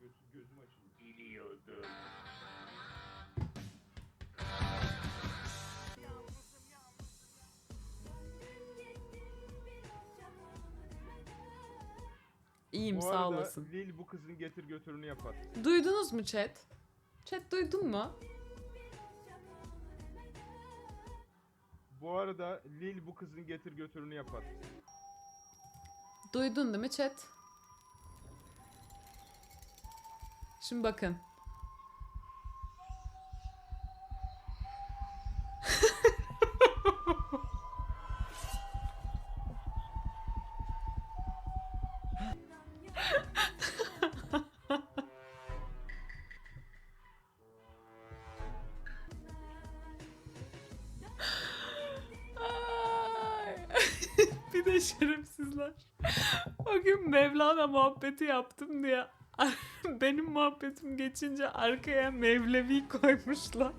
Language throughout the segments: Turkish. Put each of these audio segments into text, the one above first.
Göz, gözüm açıldı. Biliyordum. İyiyim Bu sağ arada olasın. Lil bu kızın getir götürünü yapar. Duydunuz mu chat? Chat duydun mu? Bu arada Lil bu kızın getir götürünü yapar. Duydun değil mi chat? Şimdi bakın. Bir de şerefsizler. O gün Mevlana muhabbeti yaptım diye benim muhabbetim geçince arkaya Mevlevi koymuşlar.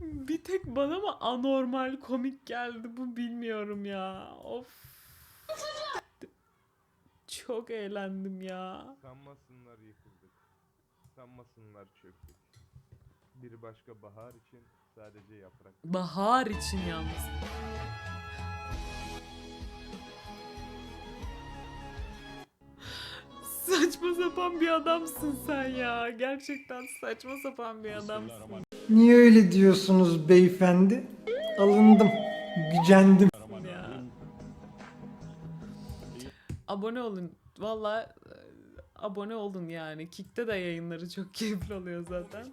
Bir tek bana mı anormal komik geldi bu bilmiyorum ya. Of. Çok eğlendim ya. Sanmasınlar yıkıldık. Sanmasınlar çöktük. Bir başka bahar için sadece yaprak. Bahar için yalnız. Saçma sapan bir adamsın sen ya. Gerçekten saçma sapan bir adamsın. Niye öyle diyorsunuz beyefendi? Alındım, gücendim. ya. Abone olun. Valla e, abone olun yani. Kick'te de yayınları çok keyifli oluyor zaten.